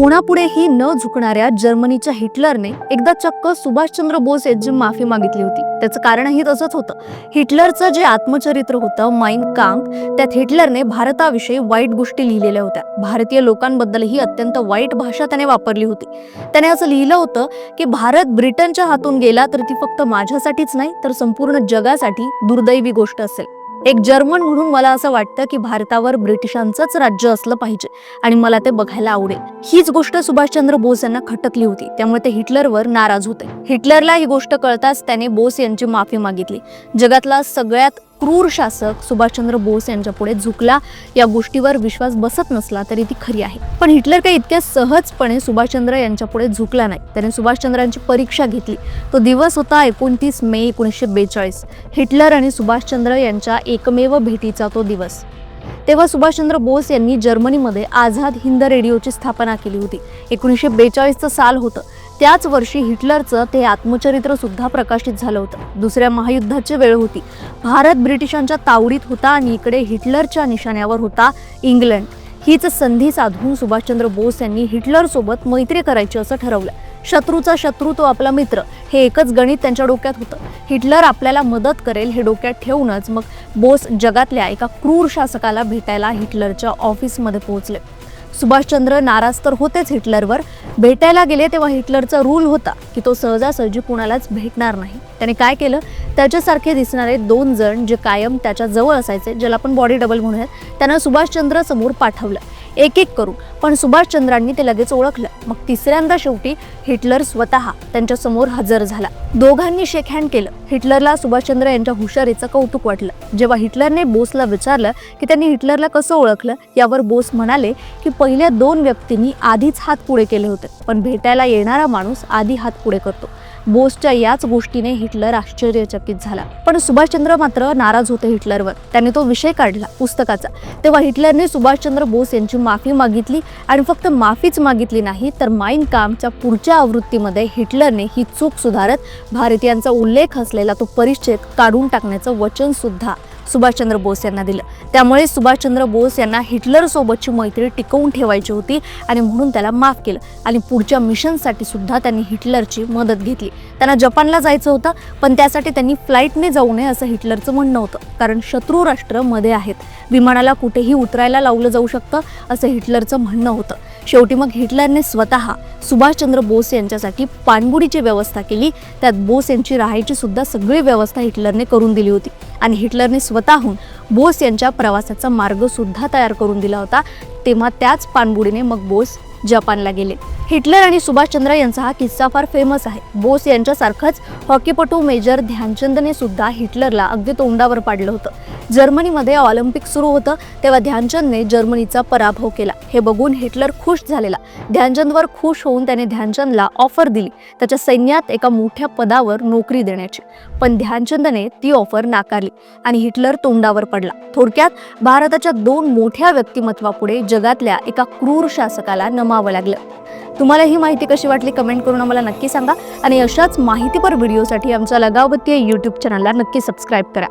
कोणापुढेही न झुकणाऱ्या जर्मनीच्या हिटलरने एकदा चक्क सुभाषचंद्र बोस यांची माफी मागितली होती. त्याचं कारणही तसंच होतं. हिटलरचं जे आत्मचरित्र होतं माइन कांग त्यात हिटलरने भारताविषयी वाईट गोष्टी लिहिलेल्या होत्या. भारतीय लोकांबद्दलही अत्यंत वाईट भाषा त्याने वापरली होती. त्याने असं लिहिलं होतं की भारत ब्रिटनच्या हातून गेला तर ती फक्त माझ्यासाठीच नाही तर संपूर्ण जगासाठी दुर्दैवी गोष्ट असेल. एक जर्मन म्हणून मला असं वाटतं की भारतावर ब्रिटिशांचंच राज्य असलं पाहिजे आणि मला ते बघायला आवडेल. हीच गोष्ट सुभाषचंद्र बोस यांना खटकली होती. त्यामुळे ते हिटलरवर नाराज होते. हिटलरला ही गोष्ट कळताच त्याने बोस यांची माफी मागितली. जगातला सगळ्यात क्रूर शासक सुभाषचंद्र बोस यांच्या पुढे झुकला या गोष्टीवर विश्वास बसत नसला तरी ती खरी आहे. पण हिटलर काही इतक्या सहजपणे सुभाषचंद्र यांच्या पुढे झुकला नाही. त्याने सुभाषचंद्रांची परीक्षा घेतली. तो दिवस होता एकोणतीस मे एकोणीसशे बेचाळीस. हिटलर आणि सुभाषचंद्र यांच्या एकमेव भेटीचा तो दिवस. तेव्हा सुभाषचंद्र बोस यांनी जर्मनीमध्ये आझाद हिंद रेडिओची स्थापना केली होती. एकोणीसशे बेचाळीसचं साल होतं. त्याच वर्षी हिटलरचं ते आत्मचरित्र सुद्धा प्रकाशित झालं होतं. दुसऱ्या महायुद्धाची वेळ होती. भारत ब्रिटिशांच्या तावडीत होता आणि इकडे हिटलरच्या निशाण्यावर होता इंग्लंड. हीच संधी साधून सुभाषचंद्र बोस यांनी हिटलरसोबत मैत्री करायची असं ठरवलं. शत्रूचा शत्रू तो आपला मित्र. हे एकच गणित त्यांच्या डोक्यात होतं. हिटलर आपल्याला मदत करेल हे डोक्यात ठेवूनच मग बोस जगातल्या एका क्रूर शासकाला भेटायला हिटलरच्या ऑफिसमध्ये पोहोचले. सुभाषचंद्र नाराज तर होतेच हिटलरवर. भेटायला गेले तेव्हा हिटलरचा रूल होता की तो सहजासहजी कुणालाच भेटणार नाही. त्याने काय केलं? त्याच्यासारखे दिसणारे दोन जण जे कायम त्याच्याजवळ असायचे ज्याला आपण बॉडी डबल म्हणूयात त्यांना सुभाषचंद्र समोर पाठवलं. एक एक करू. पण सुभाषचंद्रांनी ते लगेच ओळखलं. मग तिसऱ्यांदा शेवटी हिटलर स्वतः त्यांच्यासमोर हजर झाला. दोघांनी शेक हँड केलं. हिटलरला सुभाषचंद्र यांच्या हुशारीचं कौतुक वाटलं. जेव्हा हिटलरने बोसला विचारलं की त्यांनी हिटलरला कसं ओळखलं यावर बोस म्हणाले की पहिल्या दोन व्यक्तींनी आधीच हात पुढे केले होते. पण भेटायला येणारा माणूस आधी हात पुढे करतो. बोसच्या याच गोष्टीने हिटलर आश्चर्यचकित झाला. पण सुभाषचंद्र मात्र नाराज होते हिटलरवर. त्याने तो विषय काढला पुस्तकाचा. तेव्हा हिटलरने सुभाषचंद्र बोस यांची माफी मागितली आणि फक्त माफीच मागितली नाही तर माइन कामच्या पुढच्या आवृत्तीमध्ये हिटलरने ही चूक सुधारत भारतीयांचा उल्लेख असलेला तो परिच्छेद काढून टाकण्याचं वचन सुद्धा सुभाषचंद्र बोस यांना दिलं. त्यामुळे सुभाषचंद्र बोस यांना हिटलरसोबतची मैत्री टिकवून ठेवायची होती आणि म्हणून त्याला माफ केलं. आणि पुढच्या मिशनसाठी सुद्धा त्यांनी हिटलरची मदत घेतली. त्यांना जपानला जायचं होतं पण त्यासाठी त्यांनी फ्लाईटने जाऊ नये असं हिटलरचं म्हणणं होतं. कारण शत्रू राष्ट्रमध्ये आहेत. विमानाला कुठेही उतरायला लावलं जाऊ शकतं असं हिटलरचं म्हणणं होतं. शेवटी मग हिटलरने स्वतः सुभाषचंद्र बोस यांच्यासाठी पाणबुडीची व्यवस्था केली. त्यात बोस यांची राहायची सुद्धा सगळी व्यवस्था हिटलरने करून दिली होती. आणि हिटलरने स्वतःहून बोस यांच्या प्रवासाचा मार्गसुद्धा तयार करून दिला होता. तेव्हा त्याच पाणबुडीने मग बोस जपानला गेले. हिटलर आणि सुभाषचंद्र यांचा हा किस्सा फार फेमस आहे. बोस यांच्यासारखंच हॉकीपटू मेजर ध्यानचंदने सुद्धा हिटलरला अगदी तोंडावर पाडलं होतं. जर्मनीमध्ये ऑलिम्पिक सुरू होतं तेव्हा ध्यानचंदने जर्मनीचा पराभव केला. हे बघून हिटलर खुश झालेला. ध्यानचंदवर खुश होऊन त्याने ध्यानचंदला ऑफर दिली. त्याच्या सैन्यात एका मोठ्या पदावर नोकरी देण्याची. पण ध्यानचंदने ती ऑफर नाकारली आणि हिटलर तोंडावर पडला. थोडक्यात भारताच्या दोन मोठ्या व्यक्तिमत्वापुढे जगातल्या एका क्रूर शासकाला नमावं लागलं. तुम्हाला ही माहिती कशी वाटली कमेंट करून आम्हाला नक्की सांगा. आणि अशाच माहितीपर व्हिडिओसाठी आमच्या लगावती यूट्यूब चॅनलला नक्की सबस्क्राईब करा.